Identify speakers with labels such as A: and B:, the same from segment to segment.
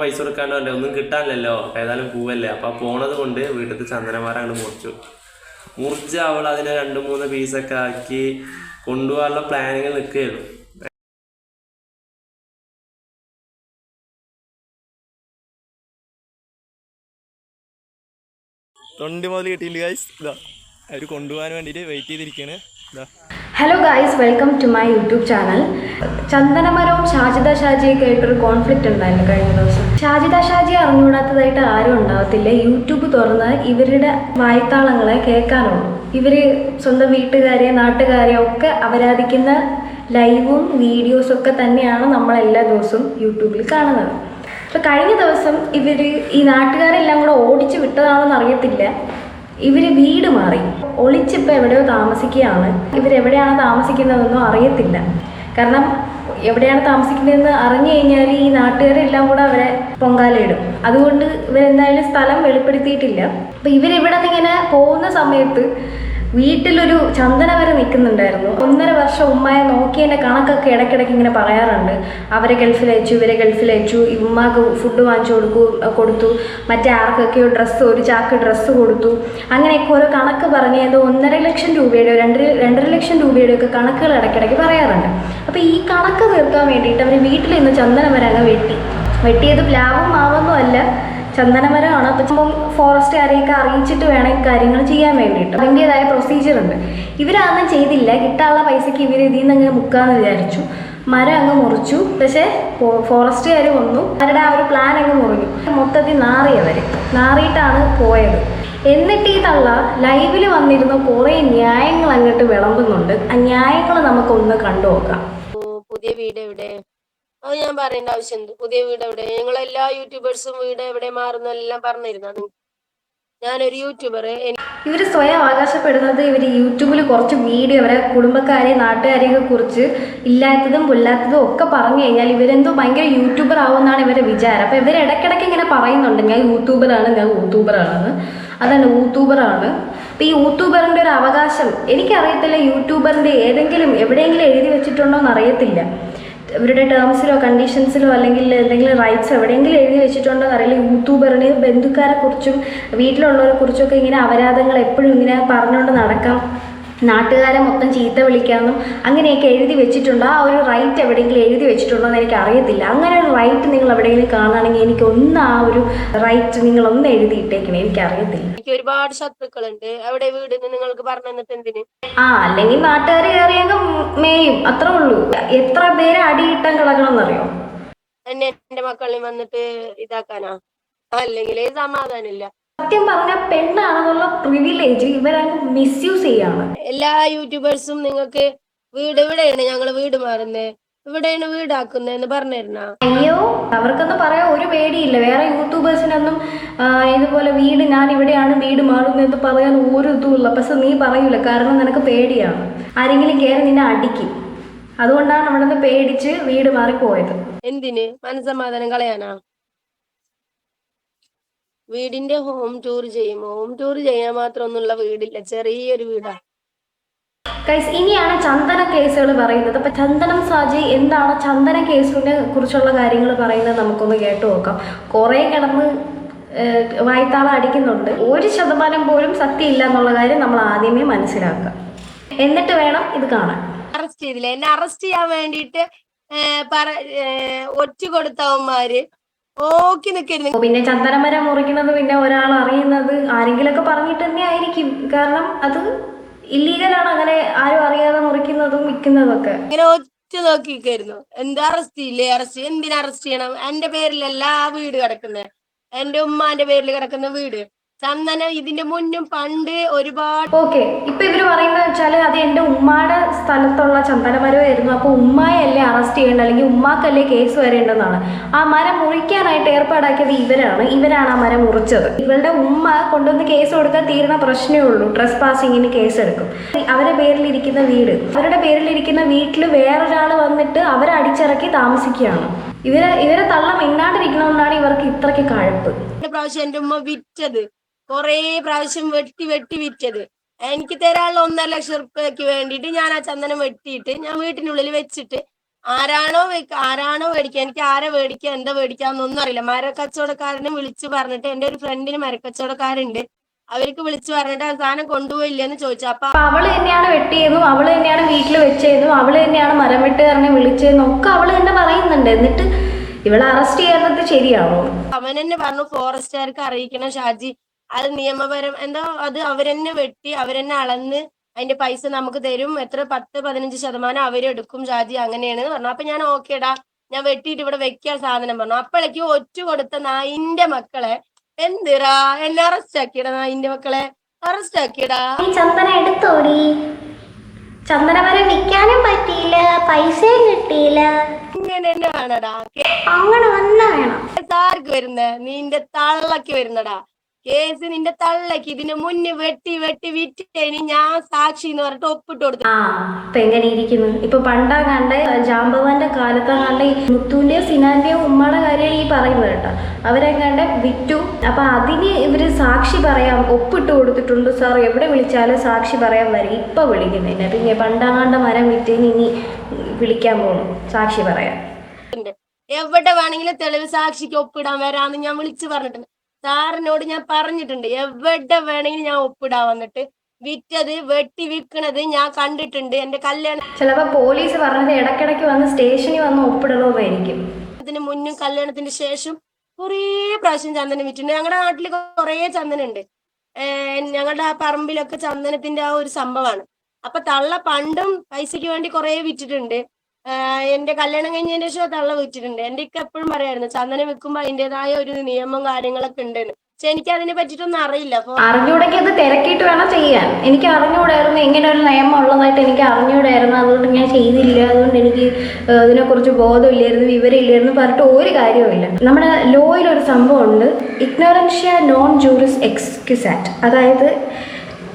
A: പൈസ കൊടുക്കാനോ അല്ലേ ഒന്നും കിട്ടാനില്ലല്ലോ. ഏതായാലും പൂവല്ലേ? അപ്പൊ ആ പോണത് കൊണ്ട് വീട്ടിൽ ചന്ദനമാര അങ്ങോട്ട് മുറിച്ചു. മുറിച്ച് അവൾ അതിനെ രണ്ട് മൂന്ന് പീസൊക്കെ ആക്കി കൊണ്ടുപോകാനുള്ള പ്ലാനിങ് നിൽക്കുകയായിരുന്നു
B: തൊണ്ടി മുതൽ കിട്ടിയില്ല ഗൈസ് ഇതാ അവർ കൊണ്ടുപോകാൻ വേണ്ടിയിട്ട് വെയിറ്റ് ചെയ്തിരിക്കുകയാണ് ഇതാ.
C: Hello guys welcome to my YouTube channel ചന്ദനമരവും Shajida ഷാജിയൊക്കെ ആയിട്ടൊരു കോൺഫ്ലിക്റ്റ് ഉണ്ടായിരുന്നു കഴിഞ്ഞ ദിവസം. ഷാജിദ ഷാജി അറിഞ്ഞുകൂടാത്തതായിട്ട് ആരും ഉണ്ടാവത്തില്ല. യൂട്യൂബ് തുറന്ന് ഇവരുടെ വായ്ത്താളങ്ങളെ കേൾക്കാനുള്ളൂ. ഇവർ സ്വന്തം വീട്ടുകാരെ നാട്ടുകാരെ ഒക്കെ അപരാധിക്കുന്ന ലൈവും വീഡിയോസും ഒക്കെ തന്നെയാണ് നമ്മൾ എല്ലാ ദിവസവും യൂട്യൂബിൽ കാണുന്നത്. അപ്പോൾ കഴിഞ്ഞ ദിവസം ഇവർ ഈ നാട്ടുകാരെല്ലാം കൂടെ ഓടിച്ചു വിട്ടതാണെന്ന് അറിയത്തില്ല. ഇവർ വീട് മാറി. ഒളിച്ചിപ്പോൾ എവിടെയോ താമസിക്കുകയാണ്. ഇവരെവിടെയാണ് താമസിക്കുന്നതെന്നോ അറിയത്തില്ല. കാരണം എവിടെയാണ് താമസിക്കുന്നതെന്ന് അറിഞ്ഞു കഴിഞ്ഞാൽ ഈ നാട്ടുകാരെല്ലാം കൂടെ അവരെ പൊങ്കാലയിടും. അതുകൊണ്ട് ഇവരെന്തായാലും സ്ഥലം വെളിപ്പെടുത്തിയിട്ടില്ല. അപ്പം ഇവരിവിടെ നിന്ന് ഇങ്ങനെ പോകുന്ന സമയത്ത് വീട്ടിലൊരു ചന്ദന വരെ നിൽക്കുന്നുണ്ടായിരുന്നു ഒന്നര വർഷം ഉമ്മയെ നോക്കിയതിന്റെ കണക്കൊക്കെ ഇടയ്ക്കിടയ്ക്ക് ഇങ്ങനെ പറയാറുണ്ട്. അവരെ ഗൾഫിൽ അയച്ചു ഇവരെ ഗൾഫിൽ അയച്ചു ഉമ്മക്ക് ഫുഡ് വാങ്ങിച്ചു കൊടുക്കൂ കൊടുത്തു. മറ്റേ ആർക്കൊക്കെയോ ഡ്രസ്സ് ഒരു ചാക്ക് ഡ്രസ്സ് കൊടുത്തു. അങ്ങനെയൊക്കെ ഓരോ കണക്ക് പറഞ്ഞ് ഏതോ ഒന്നര ലക്ഷം രൂപയുടെ രണ്ടര രണ്ടര ലക്ഷം രൂപയുടെ ഒക്കെ കണക്കുകൾ ഇടയ്ക്കിടയ്ക്ക് പറയാറുണ്ട്. അപ്പോൾ ഈ കണക്ക് തീർക്കാൻ വേണ്ടിയിട്ട് അവർ വീട്ടിൽ നിന്ന് ചന്ദന വെട്ടി. വെട്ടിയത് പ്ലാവും മാവൊന്നും അല്ല. ചന്ദനമരമാണ്. അപ്പം ഫോറസ്റ്റ് ആരെയൊക്കെ അറിയിച്ചിട്ട് വേണം കാര്യങ്ങൾ ചെയ്യാൻ വേണ്ടിയിട്ട്. അതിന്റെതായ പ്രൊസീജിയർ ഉണ്ട്. ഇവരതൊന്നും ചെയ്തില്ല. കിട്ടാനുള്ള പൈസയ്ക്ക് ഇവർ ഇതിൽ നിന്ന് അങ്ങ് മുക്കാന്ന് വിചാരിച്ചു. മരം അങ്ങ് മുറിച്ചു. പക്ഷേ ഫോറസ്റ്റുകാർ വന്നു. അവരുടെ ആ ഒരു പ്ലാൻ അങ്ങ് മുറിഞ്ഞു. മൊത്തത്തിൽ നാറിയവർ നാറിയിട്ടാണ് പോയത്. എന്നിട്ട് ഈ തള്ള ലൈവിൽ വന്നിരുന്ന കുറേ ന്യായങ്ങൾ അങ്ങോട്ട് വിളമ്പുന്നുണ്ട്. ആ ന്യായങ്ങൾ നമുക്കൊന്ന് കണ്ടു നോക്കാം
D: പുതിയ വീട് എവിടെ? അത് ഞാൻ പറയേണ്ട ആവശ്യമുണ്ട്. പുതിയ വീട് എവിടെ? ഞങ്ങൾ എല്ലാ യൂട്യൂബേഴ്സും വീട് എവിടെ മാറുന്നെല്ലാം പറഞ്ഞിരുന്നു. ഞാനൊരു യൂട്യൂബർ
C: ഇവർ സ്വയം അവകാശപ്പെടുന്നത് ഇവർ യൂട്യൂബിൽ കുറച്ച് വീഡിയോ അവരെ കുടുംബക്കാരെ നാട്ടുകാരെയൊക്കെ കുറിച്ച് ഇല്ലാത്തതും പൊല്ലാത്തതും ഒക്കെ പറഞ്ഞു കഴിഞ്ഞാൽ ഇവരെന്തോ ഭയങ്കര യൂട്യൂബർ ആവുമെന്നാണ് ഇവരുടെ വിചാരം. അപ്പോൾ ഇവർ ഇടയ്ക്കിടയ്ക്ക് ഇങ്ങനെ പറയുന്നുണ്ട്. ഞാൻ യൂട്യൂബറാണ് ഞാൻ യൂട്യൂബറാണെന്ന് അതാണ് യൂട്യൂബറാണ് അപ്പോൾ ഈ യൂട്യൂബറിന്റെ ഒരു അവകാശം എനിക്കറിയത്തില്ല. യൂട്യൂബറിന്റെ ഏതെങ്കിലും എവിടെയെങ്കിലും എഴുതി വെച്ചിട്ടുണ്ടോ എന്ന് അറിയത്തില്ല. ഇവരുടെ ടേംസിലോ കണ്ടീഷൻസിലോ അല്ലെങ്കിൽ എന്തെങ്കിലും റൈറ്റ്സ് എവിടെയെങ്കിലും എഴുതി വെച്ചിട്ടുണ്ടോ എന്നറിയില്ല യൂട്യൂബറിന് ബന്ധുക്കാരെ കുറിച്ചും വീട്ടിലുള്ളവരെ കുറിച്ചൊക്കെ ഇങ്ങനെ അപരാധങ്ങൾ എപ്പോഴും ഇങ്ങനെ പറഞ്ഞുകൊണ്ട് നടക്കാം. നാട്ടുകാരെ മൊത്തം ചീത്ത വിളിക്കാമെന്നും അങ്ങനെയൊക്കെ എഴുതി വെച്ചിട്ടുണ്ടോ. ആ ഒരു റൈറ്റ് എവിടെയെങ്കിലും എഴുതി വെച്ചിട്ടുണ്ടോ എന്ന് എനിക്ക് അറിയത്തില്ല. അങ്ങനെ ഒരു റൈറ്റ് നിങ്ങൾ എവിടെയെങ്കിലും കാണുകയാണെങ്കിൽ എനിക്ക് ഒന്ന് ആ ഒരു റൈറ്റ് നിങ്ങൾ ഒന്ന് എഴുതിയിട്ടേക്കണേ എനിക്കറിയത്തില്ല
D: എനിക്ക് ഒരുപാട് ശത്രുക്കളുണ്ട്. അവിടെ വീട് നിങ്ങൾക്ക് പറഞ്ഞു തന്നിട്ട് എന്തിന്?
C: ആ അല്ലെങ്കിൽ നാട്ടുകാർ കയറിയെങ്കിൽ മേയും. അത്രേ ഉള്ളൂ. എത്ര പേര് അടിയിട്ടാൻ കിടക്കണം എന്നറിയോ
D: എന്നെ എന്റെ മക്കളെയും വന്നിട്ട് ഇതാക്കാനാ? അല്ലെങ്കിൽ സമാധാനമില്ല.
C: സത്യം പറഞ്ഞ പെണ്ണാണെന്നുള്ള പ്രിവിലേജ് ഇവരങ്ങ് മിസ്യൂസ് ചെയ്യാണ്.
D: എല്ലാ യൂട്യൂബേഴ്സും നിങ്ങൾക്ക് വീട് ഇവിടെയാണ് ഞങ്ങൾ വീട് മാറുന്നേ. ഇവിടെയാണ് വീടാക്കുന്നതെന്ന് പറഞ്ഞിരുന്ന?
C: അയ്യോ അവർക്കൊന്നും പറയാൻ ഒരു പേടിയില്ല. വേറെ യൂട്യൂബേഴ്സിനൊന്നും ഇതുപോലെ വീട് ഞാൻ ഇവിടെയാണ് വീട് മാറുന്നതെന്ന് പറയാൻ ഒരു ഇതുമില്ല. പക്ഷെ നീ പറയൂല. കാരണം നിനക്ക് പേടിയാണ്. ആരെങ്കിലും കയറി നിന്നെ അടിക്കും. അതുകൊണ്ടാണ് അവിടെ നിന്ന് പേടിച്ച് വീട് മാറിപ്പോയത്.
D: എന്തിന്? മനസമാധാനം കളയാനാ? വീടിന്റെ ഹോം ടൂർ ചെയ്യും. ഹോം ടൂർ ചെയ്യാൻ മാത്രമൊന്നുള്ള വീടില്ല. ചെറിയൊരു വീടാണ്
C: കൈസ് ഇനിയാണ് ചന്ദന കേസുകൾ പറയുന്നത്. അപ്പൊ ചന്ദനം സാജി എന്താണ് ചന്ദന കേസിനെ കുറിച്ചുള്ള കാര്യങ്ങൾ പറയുന്നത് നമുക്കൊന്ന് കേട്ടു നോക്കാം. കുറേ കിടന്ന് ഏഹ്, അടിക്കുന്നുണ്ട്. ഒരു ശതമാനം പോലും സത്യം ഇല്ല എന്നുള്ള കാര്യം നമ്മൾ ആദ്യമേ മനസ്സിലാക്കുക. എന്നിട്ട് വേണം ഇത് കാണാൻ.
D: അറസ്റ്റ് ചെയ്തില്ല. എന്നെ അറസ്റ്റ് ചെയ്യാൻ വേണ്ടിയിട്ട് ഒറ്റ കൊടുത്തവന്മാര് ഓക്കി നിൽക്കരുത്
C: പിന്നെ ചന്ദനമരം മുറിക്കുന്നത് പിന്നെ ഒരാൾ അറിയുന്നത് ആരെങ്കിലുമൊക്കെ പറഞ്ഞിട്ട് തന്നെ ആയിരിക്കും. കാരണം അത് ഇല്ലീഗലാണ് അങ്ങനെ ആരും അറിയാതെ മുറിക്കുന്നതും വിൽക്കുന്നതും ഒക്കെ
D: ഇങ്ങനെ ഒറ്റ നോക്കിയിരിക്കായിരുന്നു. എന്താ അറസ്റ്റ് ഇല്ലേ? അറസ്റ്റ് എന്തിനാ അറസ്റ്റ് ചെയ്യണം? എന്റെ പേരിലല്ല ആ വീട് കിടക്കുന്നത്. എന്റെ ഉമ്മാന്റെ പേരിൽ കിടക്കുന്ന വീട്. ചന്ദനം ഇതിന്റെ മുന്നും പണ്ട് ഒരുപാട്
C: ഓക്കെ ഇപ്പൊ ഇവർ പറയുന്നത് വെച്ചാൽ അത് എന്റെ ഉമ്മയുടെ സ്ഥലത്തുള്ള ചന്ദനമരമായിരുന്നു. അപ്പൊ ഉമ്മയല്ലേ അറസ്റ്റ് ചെയ്യേണ്ട അല്ലെങ്കിൽ ഉമ്മാക്കല്ലേ കേസ് വരേണ്ടതെന്നാണ് ആ മരം മുറിക്കാനായിട്ട് ഏർപ്പാടാക്കിയത് ഇവരാണ്. ഇവരാണ് ആ മരം മുറിച്ചത്. ഇവളുടെ ഉമ്മ കൊണ്ടുവന്ന് കേസ് കൊടുക്കാൻ തീരുന്ന പ്രശ്നമേ ഉള്ളൂ. ഡ്രസ് പാസിങ്ങിന് കേസ് എടുക്കും. അവരുടെ പേരിലിരിക്കുന്ന വീട്. അവരുടെ പേരിലിരിക്കുന്ന വീട്ടിൽ വേറൊരാൾ വന്നിട്ട് അവരെ അടിച്ചിറക്കി താമസിക്കുകയാണ്. ഇവരെ ഇവരെ തള്ളം മിണ്ടാണ്ടിരിക്കണമെന്നാണ് ഇവർക്ക് ഇത്രയ്ക്ക് കഴപ്പ്.
D: പ്രാവശ്യം എന്റെ ഉമ്മ വിറ്റത്. കൊറേ പ്രാവശ്യം വെട്ടി വെട്ടി വിറ്റത്. എനിക്ക് തരാനുള്ള ഒന്നര ലക്ഷം റുപ്യക്ക് വേണ്ടിയിട്ട് ഞാൻ ആ ചന്ദനം വെട്ടിയിട്ട് ഞാൻ വീട്ടിനുള്ളിൽ വെച്ചിട്ട് ആരാണോ ആരാണോ മേടിക്കുക എനിക്ക് ആരെ മേടിക്കുക എന്താ മേടിക്കാന്നൊന്നും അറിയില്ല. മരക്കച്ചവടക്കാരനെ വിളിച്ചു പറഞ്ഞിട്ട് എന്റെ ഒരു ഫ്രണ്ടിന് മരക്കച്ചവടക്കാരുണ്ട്. അവർക്ക് വിളിച്ചു പറഞ്ഞിട്ട് ആ സാധനം കൊണ്ടുപോയില്ലെന്ന് ചോദിച്ചു. അപ്പൊ
C: അവൾ തന്നെയാണ് വെട്ടിയെന്നും അവൾ തന്നെയാണ് വീട്ടിൽ വെച്ചതും അവൾ തന്നെയാണ് മരം വെട്ടുകാരനെ വിളിച്ചതെന്നും ഒക്കെ അവൾ തന്നെ പറയുന്നുണ്ട്. എന്നിട്ട് ഇവളെ അറസ്റ്റ് ചെയ്യുന്നത് ശരിയാണോ?
D: അവൻ തന്നെ പറഞ്ഞു ഫോറസ്റ്റുകാർക്ക് അറിയിക്കണം ഷാജി. അത് നിയമപരം എന്തോ അത് അവരെന്നെ വെട്ടി അവരെന്നെ അളന്ന് അതിന്റെ പൈസ നമുക്ക് തരും. എത്ര? പത്ത് പതിനഞ്ച് ശതമാനം അവരെടുക്കും ജാതി അങ്ങനെയാണ് പറഞ്ഞു. അപ്പൊ ഞാൻ ഓക്കേടാ ഞാൻ വെട്ടിയിട്ട് ഇവിടെ വെക്കാൻ സാധനം പറഞ്ഞു. അപ്പോഴേക്കും ഒറ്റ കൊടുത്ത നായിന്റെ മക്കളെ എന്തിറാ എന്നെ അറസ്റ്റ് ആക്കിയടാ നായിന്റെ മക്കളെ. അറസ്റ്റ് ആക്കിയടാ.
E: ചന്ദന എടുത്തോടി. ചന്ദനമരം വിൽക്കാനും പറ്റിയില്ല പൈസയും കിട്ടിയില്ല.
D: ഇങ്ങനെ തന്നെ വേണടാ.
E: അങ്ങനെ തന്നെ വേണം.
D: ആർക്ക് വരുന്നേ? നിന്റെ തള്ളക്ക് വരുന്നടാ. കേസ് നിന്റെ തള്ളക്ക് ഇതിന് മുന്നേ വെട്ടി വെട്ടി വിറ്റിട്ടേന് ഞാൻ സാക്ഷി എന്ന് പറഞ്ഞിട്ട് ഒപ്പിട്ട് കൊടുത്തു.
C: ആ ഇപ്പൊ എങ്ങനെ ഇരിക്കുന്നു? ഇപ്പൊ പണ്ടാ കണ്ട ജാമ്പവാന്റെ കാലത്താ കണ്ട മുത്തുവിന്റെയോ സിനാന്റെയും ഉമ്മയുടെ കാര്യം ഈ പറയുന്നത് കേട്ടോ. അവരെ കണ്ട വിറ്റു. അപ്പൊ അതിന് ഇവർ സാക്ഷി പറയാം ഒപ്പിട്ട് കൊടുത്തിട്ടുണ്ട് സാർ. എവിടെ വിളിച്ചാലും സാക്ഷി പറയാൻ വരും. ഇപ്പൊ വിളിക്കുന്നില്ല. പിന്നെ പണ്ടാങ്ങാണ്ട മരം വിറ്റേന് ഇനി വിളിക്കാൻ പോകണം സാക്ഷി പറയാൻ
D: എവിടെ വേണമെങ്കിലും തെളിവ് സാക്ഷിക്ക് ഒപ്പിടാൻ വരാന്ന് ഞാൻ വിളിച്ചു പറഞ്ഞിട്ടുണ്ട്. സാറിനോട് ഞാൻ പറഞ്ഞിട്ടുണ്ട് എവിടെ വേണമെങ്കിലും ഞാൻ ഒപ്പിടാ വന്നിട്ട്. വിറ്റത് വെട്ടി വിൽക്കണത് ഞാൻ കണ്ടിട്ടുണ്ട്. എന്റെ കല്യാണം
C: ചിലപ്പോ പോലീസ് പറഞ്ഞത് ഇടക്കിടക്ക് വന്ന് സ്റ്റേഷനിൽ വന്ന് ഒപ്പിടണമെന്നായിരിക്കും
D: അതിന് മുന്നും കല്യാണത്തിന് ശേഷം കുറേ പ്രാവശ്യം ചന്ദനം വിറ്റിട്ടുണ്ട്. ഞങ്ങളുടെ നാട്ടിൽ കുറേ ചന്ദനുണ്ട്. ഉണ്ട് ഞങ്ങളുടെ ആ പറമ്പിലൊക്കെ ചന്ദനത്തിന്റെ ആ ഒരു സംഭവമാണ് അപ്പൊ തള്ള പണ്ടും പൈസക്ക് വേണ്ടി കുറേ വിറ്റിട്ടുണ്ട്. എന്റെ കല്യാണം കഴിഞ്ഞതിന് ശേഷം തള്ള വിറ്റിട്ടുണ്ട് എന്റെ ഒക്കെ എപ്പോഴും പറയായിരുന്നു ചന്ദനം വിൽക്കുമ്പോ അതിന്റേതായ ഒരു നിയമം കാര്യങ്ങളൊക്കെ ഉണ്ടെന്ന്. പക്ഷെ എനിക്ക് അതിനെ പറ്റിയിട്ടൊന്നും അറിയില്ല.
C: അറിഞ്ഞൂടെങ്കിൽ അത് തിരക്കിയിട്ട് വേണം ചെയ്യാൻ. എനിക്ക് അറിഞ്ഞൂടായിരുന്നു ഇങ്ങനെ ഒരു നിയമം ഉള്ളതായിട്ട് എനിക്ക് അറിഞ്ഞൂടായിരുന്നു. അതുകൊണ്ട് ഞാൻ ചെയ്തില്ല. അതുകൊണ്ട് എനിക്ക് ഇതിനെക്കുറിച്ച് ബോധമില്ലായിരുന്നു വിവരമില്ലായിരുന്നു പറഞ്ഞിട്ട് ഒരു കാര്യവുമില്ല. നമ്മുടെ ലോയിൽ ഒരു സംഭവമുണ്ട്. ഇഗ്നോറൻഷ്യ നോൺ ജൂറിസ് എക്സ്ക്യൂസ് ആക്ട് അതായത്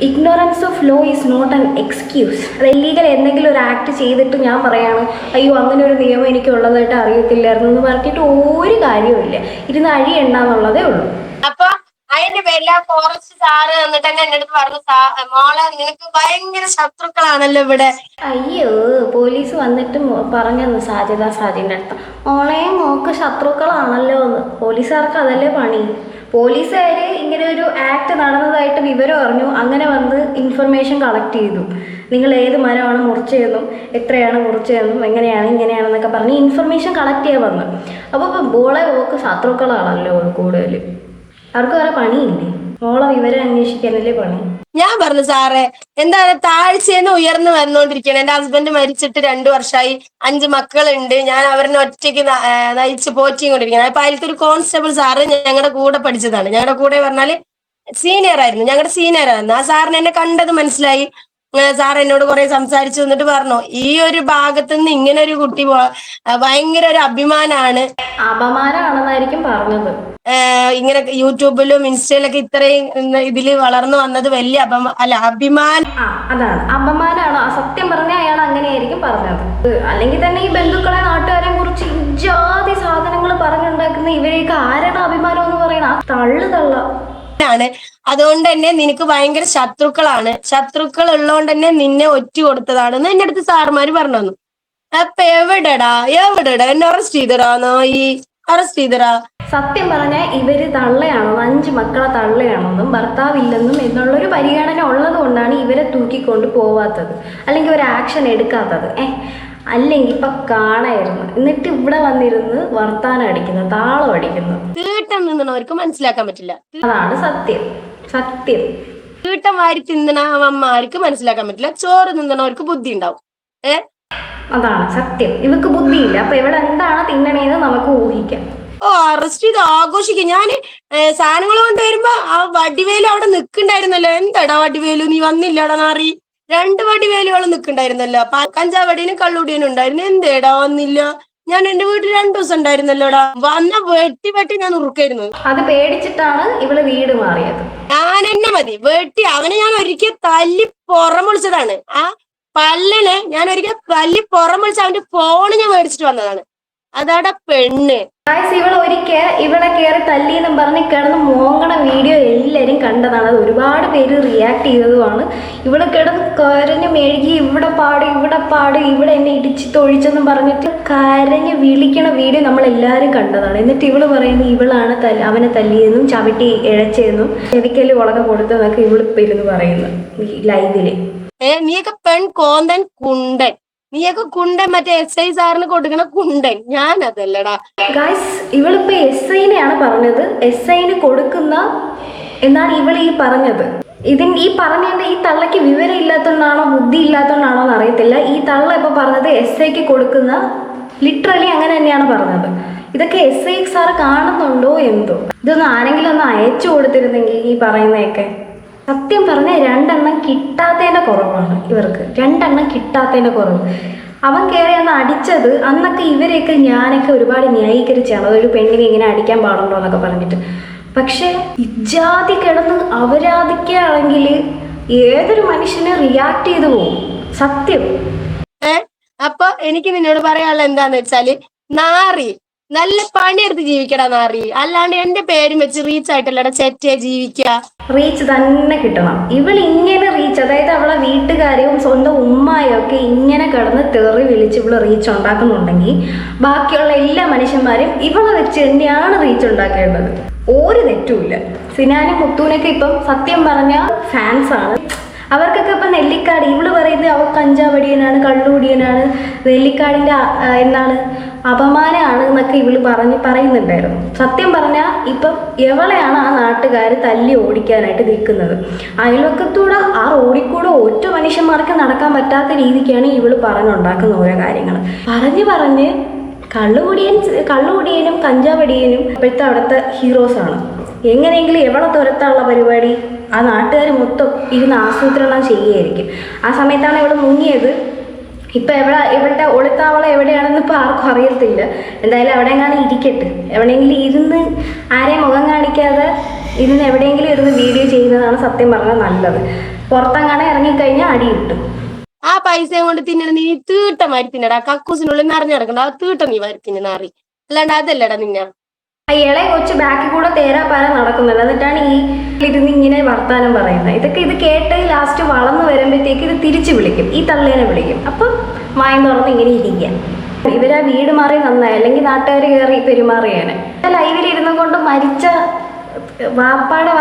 C: ignorance of law is not an excuse അത് ഇല്ലീഗൽ എന്തെങ്കിലും ഒരു ആക്ട് ചെയ്തിട്ട് ഞാൻ പറയാണ് അയ്യോ അങ്ങനെ ഒരു നിയമം എനിക്ക് ഉള്ളതായിട്ട് അറിയത്തില്ലായിരുന്നു എന്ന് പറഞ്ഞിട്ട് ഒരു കാര്യവുമില്ല. ഇരുന്ന് അഴിയണ്ടെന്നുള്ളതേ ഉള്ളൂ.
D: അപ്പൊ അതിന്റെ പേരിൽ ആ ഫോറസ്റ്റ് സാറ് എന്നിട്ട് തന്നെ എന്റെ അടുത്ത് പറഞ്ഞു "സാ- മോളെ നിനക്ക് ഭയങ്കര ശത്രുക്കളാണല്ലോ ഇവിടെ.
C: അയ്യോ പോലീസ് വന്നിട്ട് പറഞ്ഞു സാധ്യത സാധ്യന്റെ അടുത്ത് മോളെ മോക്ക് ശത്രുക്കളാണല്ലോ എന്ന്. പോലീസുകാർക്ക് അതല്ലേ പണി? പോലീസുകാര് ഇങ്ങനെ ഒരു ആക്ട് നടന്നതായിട്ട് വിവരം അറിഞ്ഞു. അങ്ങനെ വന്ന് ഇൻഫർമേഷൻ കളക്ട് ചെയ്തു. നിങ്ങൾ ഏത് മരമാണ് മുറിച്ചതെന്നും എത്രയാണ് മുറിച്ചതെന്നും എങ്ങനെയാണ് ഇങ്ങനെയാണെന്നൊക്കെ പറഞ്ഞ് ഇൻഫർമേഷൻ കളക്ട് ചെയ്യാൻ വന്നു. അപ്പോൾ ബോളെ ഓക്ക് ശത്രുക്കളാണല്ലോ കൂടുതൽ അവർക്ക് വേറെ പണിയില്ലേ? മോളെ വിവരം അന്വേഷിക്കാനല്ലേ പണി?
D: ഞാൻ പറഞ്ഞു സാറേ എന്താണ് താഴ്ചയെന്ന് ഉയർന്നു വന്നുകൊണ്ടിരിക്കുകയാണ്. എന്റെ ഹസ്ബൻഡ് മരിച്ചിട്ട് രണ്ടു വർഷമായി. അഞ്ച് മക്കളുണ്ട്. ഞാൻ അവരെ ഒറ്റയ്ക്ക് നയിച്ച് പോറ്റിയും കൊണ്ടിരിക്കുന്നത് അപ്പൊ അതിലത്തെ ഒരു കോൺസ്റ്റബിൾ സാറ് ഞങ്ങളുടെ കൂടെ പഠിച്ചതാണ്. ഞങ്ങളുടെ കൂടെ പറഞ്ഞാൽ സീനിയർ ആയിരുന്നു. ഞങ്ങളുടെ സീനിയർ ആയിരുന്നു. ആ സാറിന് എന്നെ കണ്ടത് മനസ്സിലായി. സാർ എന്നോട് കുറെ സംസാരിച്ചു എന്നിട്ട് പറഞ്ഞു ഈ ഒരു ഭാഗത്ത് നിന്ന് ഇങ്ങനെ ഒരു കുട്ടി ഭയങ്കര ഒരു അഭിമാനാണ്.
C: അപമാനമാണെന്നായിരിക്കും പറഞ്ഞത്.
D: ഇങ്ങനെ യൂട്യൂബിലും ഇൻസ്റ്റയിലൊക്കെ ഇത്രയും ഇതിൽ ഇതിൽ വളർന്നു വന്നത് വലിയ അപമാ അല്ല അഭിമാനം
C: അതാണ്. അപമാനമാണ് അസത്യം സത്യം പറഞ്ഞാൽ അയാൾ അങ്ങനെയായിരിക്കും പറഞ്ഞത്. അല്ലെങ്കിൽ തന്നെ ഈ ബന്ധുക്കളെ നാട്ടുകാരെ കുറിച്ച് ഇജാതി സാധനങ്ങൾ പറഞ്ഞുണ്ടാക്കുന്ന ഇവരെയൊക്കെ ആരാണ് അഭിമാനം എന്ന് പറയുന്നത്? ആ തള്ളു തള്ള
D: ആണ്. അതുകൊണ്ട് തന്നെ നിനക്ക് ഭയങ്കര ശത്രുക്കളാണ്. ശത്രുക്കൾ ഉള്ളതുകൊണ്ട് തന്നെ നിന്നെ ഒറ്റ കൊടുത്തതാണെന്ന് എന്റെ അടുത്ത് സാറുമാര് പറഞ്ഞു തന്നു അപ്പൊ എവിടെടാ? എവിടെടാ? എന്നെ അറസ്റ്റ് ചെയ്തടാന്നോ ഈ അറസ്റ്റ് ചെയ്തടാ.
C: സത്യം പറഞ്ഞാൽ ഇവർ തള്ളയാണെന്നും അഞ്ച് മക്കളെ തള്ളയാണെന്നും ഭർത്താവില്ലെന്നും എന്നുള്ളൊരു പരിഗണന ഉള്ളത് കൊണ്ടാണ് ഇവരെ തൂക്കിക്കൊണ്ട് പോവാത്തത്. അല്ലെങ്കിൽ ഒരു ആക്ഷൻ എടുക്കാത്തത്. ഏ? അല്ലെങ്കിൽ ഇപ്പൊ കാണായിരുന്നു. എന്നിട്ട് ഇവിടെ വന്നിരുന്ന് വർത്താനം അടിക്കുന്നു താളം അടിക്കുന്നു.
D: തീട്ടം നിന്നവർക്ക് മനസ്സിലാക്കാൻ പറ്റില്ല.
C: അതാണ് സത്യം. സത്യം.
D: തീട്ടം വാരി തിന്നണ അമ്മമാർക്ക് മനസ്സിലാക്കാൻ പറ്റില്ല. ചോറ് നിന്നവർക്ക് ബുദ്ധി ഉണ്ടാവും ഏ?
C: അതാണ് സത്യം. ഇവക്ക് ബുദ്ധിയില്ല. അപ്പൊ ഇവിടെ എന്താണ് തിന്നണേന്ന് നമുക്ക് ഊഹിക്കാം.
D: ഓ അറസ്റ്റ് ചെയ്ത് ആഘോഷിക്കും. ഞാൻ സാധനങ്ങൾ കൊണ്ടുവരുമ്പോ ആ വടിവേലു അവിടെ നിക്കണ്ടായിരുന്നല്ലോ എന്താടാ വടിവേലു? നീ വന്നില്ലടാ നാറി. രണ്ട് വടി വേലുകളും നിൽക്കണ്ടായിരുന്നല്ലോ അപ്പൊ കഞ്ചാവടിനും കള്ളുടിയനും ഉണ്ടായിരുന്നു. എന്തേടാ? വന്നില്ല. ഞാൻ എന്റെ വീട്ടിൽ രണ്ടു ദിവസം ഉണ്ടായിരുന്നല്ലോടാ. വന്ന വെട്ടി വെട്ടി ഞാൻ ഉറുക്കായിരുന്നു
C: അത് പേടിച്ചിട്ടാണ് ഇവൾ വീട് മാറിയത്.
D: ഞാൻ എന്നെ മതി. വെട്ടി അവനെ ഞാൻ ഒരിക്കൽ തല്ലി പുറം വിളിച്ചതാണ്. ആ പല്ലനെ ഞാൻ ഒരിക്കൽ തല്ലി പുറം വിളിച്ച അവന്റെ ഫോണ് ഞാൻ മേടിച്ചിട്ട് വന്നതാണ്. അതാടാ പെണ്ണ്.
C: ഗായ്സ് ഇവൾ ഒരിക്കൽ ഇവളെ കയറി തല്ലിയെന്നും പറഞ്ഞ് കിടന്ന് മോങ്ങണ വീഡിയോ എല്ലാവരും കണ്ടതാണ്. അത് ഒരുപാട് പേര് റിയാക്ട് ചെയ്തതുമാണ്. ഇവൾ കിടന്ന് കരഞ്ഞ് മെഴുകി ഇവിടെ പാട് ഇവിടെ പാട് ഇവിടെ എന്നെ ഇടിച്ച് തൊഴിച്ചെന്നും പറഞ്ഞിട്ട് കരഞ്ഞ് വിളിക്കണ വീഡിയോ നമ്മൾ എല്ലാവരും കണ്ടതാണ്. എന്നിട്ട് ഇവൾ പറയുന്നത് ഇവളാണ് തല്ല അവനെ തല്ലിയെന്നും ചവിട്ടി ഇഴച്ചെന്നും ചെവിക്കൽ ഉളക കൊടുത്തതെന്നൊക്കെ ഇവൾ ഇരുന്ന് പറയുന്നു
D: ലൈവിൽ പെൺ കോന്തൻ കുണ്ടൻ. നീയൊക്കെ കുണ്ടൻ മറ്റേ എസ് ഐ സാറിന് കൊടുക്കണ കുണ്ടൻ. ഞാൻ അതല്ലടാ
C: ഗായ്സ് ഇവളിപ്പോ എസ് ഐനെയാണ് പറഞ്ഞത്. എസ് ഐന് കൊടുക്കുന്ന എന്നാണ് ഇവൾ ഈ പറഞ്ഞത്. ഇതിൻ ഈ പറഞ്ഞതിന്റെ ഈ തള്ളയ്ക്ക് വിവരം ഇല്ലാത്തതുകൊണ്ടാണോ ബുദ്ധി ഇല്ലാത്തതുകൊണ്ടാണോ എന്ന് അറിയത്തില്ല ഈ തള്ള ഇപ്പൊ പറഞ്ഞത് എസ് ഐക്ക് കൊടുക്കുന്ന ലിറ്ററലി അങ്ങനെ തന്നെയാണ് പറഞ്ഞത്. ഇതൊക്കെ എസ് ഐ സാറ് കാണുന്നുണ്ടോ എന്തോ? ഇതൊന്നും ആരെങ്കിലും ഒന്ന് അയച്ചു കൊടുത്തിരുന്നെങ്കിൽ ഈ പറയുന്നതൊക്കെ. സത്യം പറഞ്ഞ രണ്ടെണ്ണം കിട്ടാത്തതിന്റെ കുറവാണ് ഇവർക്ക്. രണ്ടെണ്ണം കിട്ടാത്തതിന്റെ കുറവ്. അവൻ കയറി അന്ന് അടിച്ചത് അന്നൊക്കെ ഇവരെയൊക്കെ ഞാനൊക്കെ ഒരുപാട് ന്യായീകരിച്ചാണ് അതൊരു പെണ്ണിനെ ഇങ്ങനെ അടിക്കാൻ പാടുണ്ടോ എന്നൊക്കെ പറഞ്ഞിട്ട്. പക്ഷേ ഇജാതി കിടന്ന് അപരാധിക്കുകയാണെങ്കിൽ ഏതൊരു മനുഷ്യനെ റിയാക്ട് ചെയ്തു പോകും. സത്യം.
D: അപ്പൊ എനിക്ക് നിന്നോട് പറയാനുള്ള എന്താന്ന് വെച്ചാൽ നാറി. നല്ല പണിയെടുത്ത് ജീവിക്കടാ നാറി. അല്ലാണ്ട് എന്റെ പേരും വെച്ച് റീച്ച് ആയിട്ടല്ലട ചെറ്റേ ജീവിക്കുക
C: റീച്ച് തന്നെ കിട്ടണം. ഇവൾ ഇങ്ങനെ റീച്ച് അതായത് അവളെ വീട്ടുകാരെയും സ്വന്തം ഉമ്മായും ഒക്കെ ഇങ്ങനെ കിടന്ന് തെറി വിളിച്ച് ഇവൾ റീച്ച് ഉണ്ടാക്കുന്നുണ്ടെങ്കിൽ ബാക്കിയുള്ള എല്ലാ മനുഷ്യന്മാരും ഇവളെ വെച്ച് തന്നെയാണ് റീച്ച് ഉണ്ടാക്കേണ്ടത്. ഒരു തെറ്റുമില്ല സിനാനും മുത്തൂനൊക്കെ ഇപ്പം സത്യം പറഞ്ഞ ഫാൻസ് ആണ്. അവർക്കൊക്കെ ഇപ്പം നെല്ലിക്കാട് ഇവൾ പറയുന്നത് അവ കഞ്ചാവടിയനാണ് കള്ളുടിയനാണ്. നെല്ലിക്കാടിന്റെ അ- എന്താണ്? അപമാനമാണ് എന്നൊക്കെ ഇവൾ പറഞ്ഞ് പറയുന്നുണ്ടായിരുന്നു. സത്യം പറഞ്ഞാൽ ഇപ്പം എവളെയാണ് ആ നാട്ടുകാർ തല്ലി ഓടിക്കാനായിട്ട് നിൽക്കുന്നത്? അയൽവക്കത്തൂടെ ആ റോഡിക്കൂടെ ഒറ്റ മനുഷ്യന്മാർക്ക് നടക്കാൻ പറ്റാത്ത രീതിക്കാണ് ഇവൾ പറഞ്ഞുണ്ടാക്കുന്ന ഓരോ കാര്യങ്ങൾ പറഞ്ഞ് പറഞ്ഞ് കള്ളുകുടിയൻ കള്ളുകുടിയനും കഞ്ചാവടിയനും ഇപ്പോഴത്തെ അവിടുത്തെ ഹീറോസാണ് എങ്ങനെയെങ്കിലും എവിടെ തുരത്താനുള്ള പരിപാടി? ആ നാട്ടുകാർ മൊത്തം ഇരുന്ന് ആസൂത്രണം ചെയ്യുകയായിരിക്കും ആ സമയത്താണ് ഇവിടെ മുങ്ങിയത്. ഇപ്പം എവിടെ ഇവളുടെ ഒളിത്താവളം എവിടെയാണെന്ന് ഇപ്പൊ ആർക്കും അറിയത്തില്ല. എന്തായാലും അവിടെ എങ്ങാനും ഇരിക്കട്ടെ. എവിടെയെങ്കിലും ഇരുന്ന് ആരെയും മുഖം കാണിക്കാതെ ഇരുന്ന് എവിടെയെങ്കിലും ഇരുന്ന് വീഡിയോ ചെയ്യുന്നതാണ് സത്യം പറഞ്ഞാൽ നല്ലത്. പുറത്തെങ്ങാനും ഇറങ്ങിക്കഴിഞ്ഞാൽ അടി കിട്ടും.
D: ആ പൈസ കൊണ്ട് തിന്നണ നീ തീട്ടമാരി തിന്നടാ. കക്കൂസിനുള്ളിൽ നിറഞ്ഞു കിടക്കണ്ട ആ തീട്ടം നീ വാരി തിന്നണ അറി അല്ലാണ്ട് അതല്ലടാ നിന്ന.
C: ആ ഇളയ കൊച്ചു ബാക്കിൽ കൂടെ തേരാപ്പാര നടക്കുന്നുണ്ട്. എന്നിട്ടാണ് ഈ ഇരുന്ന് ഇങ്ങനെ വർത്താനം പറയുന്നത്. ഇതൊക്കെ ഇത് കേട്ട് ലാസ്റ്റ് വളർന്നു വരുമ്പോഴത്തേക്ക് ഇത് തിരിച്ചു വിളിക്കും. ഈ തള്ളേനെ വിളിക്കും. അപ്പം മായം തുറന്ന് ഇങ്ങനെ ഇരിക്കുക. ഇവരാ വീട് മാറി നന്നായി. അല്ലെങ്കിൽ നാട്ടുകാർ കയറി പെരുമാറിയാണ് ലൈവിലിരുന്നു കൊണ്ട് മരിച്ച വാപ്പാടെ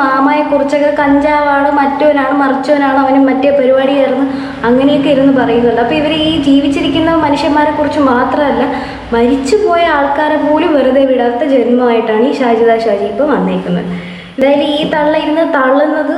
C: മാമായെ കുറിച്ചൊക്കെ കഞ്ചാവാണ് മറ്റവനാണ് മറിച്ചവനാണ് അവന് മറ്റേ പരിപാടിയായിരുന്നു അങ്ങനെയൊക്കെ ഇരുന്ന് പറയുന്നുണ്ട്. അപ്പോൾ ഇവർ ഈ ജീവിച്ചിരിക്കുന്ന മനുഷ്യന്മാരെ കുറിച്ച് മാത്രമല്ല മരിച്ചുപോയ ആൾക്കാരെ പോലും വെറുതെ വിടാത്ത ജന്മമായിട്ടാണ് ഈ ഷാജിദ ഷാജി ഇപ്പോൾ വന്നേക്കുന്നത്. എന്തായാലും ഈ തള്ള ഇരുന്ന് തള്ളുന്നത്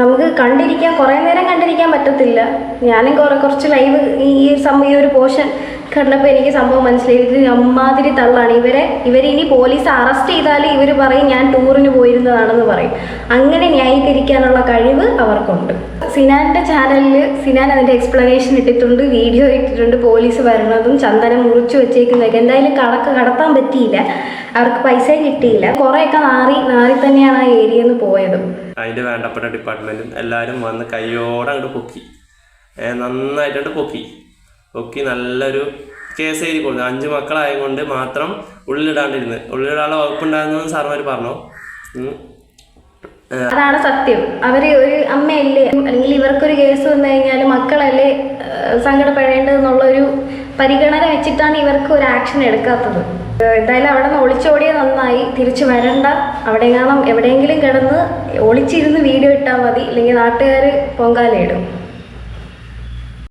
C: നമുക്ക് കണ്ടിരിക്കാൻ കുറേ നേരം കണ്ടിരിക്കാൻ പറ്റത്തില്ല. ഞാനും കുറെ കുറച്ച് ലൈവ് ഈ സംഭവം ഈ ഒരു പോർഷൻ കണ്ടപ്പോൾ എനിക്ക് സംഭവം മനസ്സിലായി. അമ്മാതിരി തള്ളാണ്. ഇവരെ ഇവർ ഇനി പോലീസ് അറസ്റ്റ് ചെയ്താൽ ഇവർ പറയും ഞാൻ ടൂറിന് പോയിരുന്നതാണെന്ന് പറയും. അങ്ങനെ ന്യായീകരിക്കാനുള്ള കഴിവ് അവർക്കുണ്ട്. സിനാന്റെ ചാനലിൽ സിനാൻ അതിന്റെ എക്സ്പ്ലനേഷൻ ഇട്ടിട്ടുണ്ട് വീഡിയോ ഇട്ടിട്ടുണ്ട് പോലീസ് വരണതും ചന്ദനം മുറിച്ചു വെച്ചേക്കുന്നതൊക്കെ. എന്തായാലും കടക്ക് കടത്താൻ പറ്റിയില്ല. അവർക്ക് പൈസ കിട്ടിയില്ല. കുറേയൊക്കെ നാറി നാറി തന്നെയാണ് ആ ഏരിയ നിന്ന് പോയതും.
A: അതിന്റെ വേണ്ടപ്പെട്ട ഡിപ്പാർട്ട്മെന്റും എല്ലാവരും വന്ന് കയ്യോടെ അങ്ങോട്ട് പൊക്കി. നന്നായിട്ടങ്ങോട്ട് പൊക്കി. പൊക്കി നല്ലൊരു കേസ് എഴുതി കൊടുത്തു. അഞ്ച് മക്കളായത് കൊണ്ട് മാത്രം ഉള്ളിലിടാണ്ടിരുന്നത് ഉള്ളിലിടാനുള്ള വകുപ്പുണ്ടായിരുന്നു സാർമാർ പറഞ്ഞു.
C: അതാണ് സത്യം. അവർ ഒരു അമ്മയല്ലേ? അല്ലെങ്കിൽ ഇവർക്കൊരു കേസ് വന്നു കഴിഞ്ഞാൽ മക്കളല്ലേ സങ്കടപ്പെടേണ്ടതെന്നുള്ള ഒരു പരിഗണന വെച്ചിട്ടാണ് ഇവർക്ക് ഒരു ആക്ഷൻ എടുക്കാത്തത്. എന്തായാലും അവിടെ നിന്ന് ഒളിച്ചോടിയ നന്നായി. തിരിച്ചു വരണ്ട. അവിടെ കാണാം. എവിടെയെങ്കിലും കിടന്ന് ഒളിച്ചിരുന്ന് വീഡിയോ ഇട്ടാൽ മതി. അല്ലെങ്കിൽ നാട്ടുകാർ പൊങ്കാലയിടും.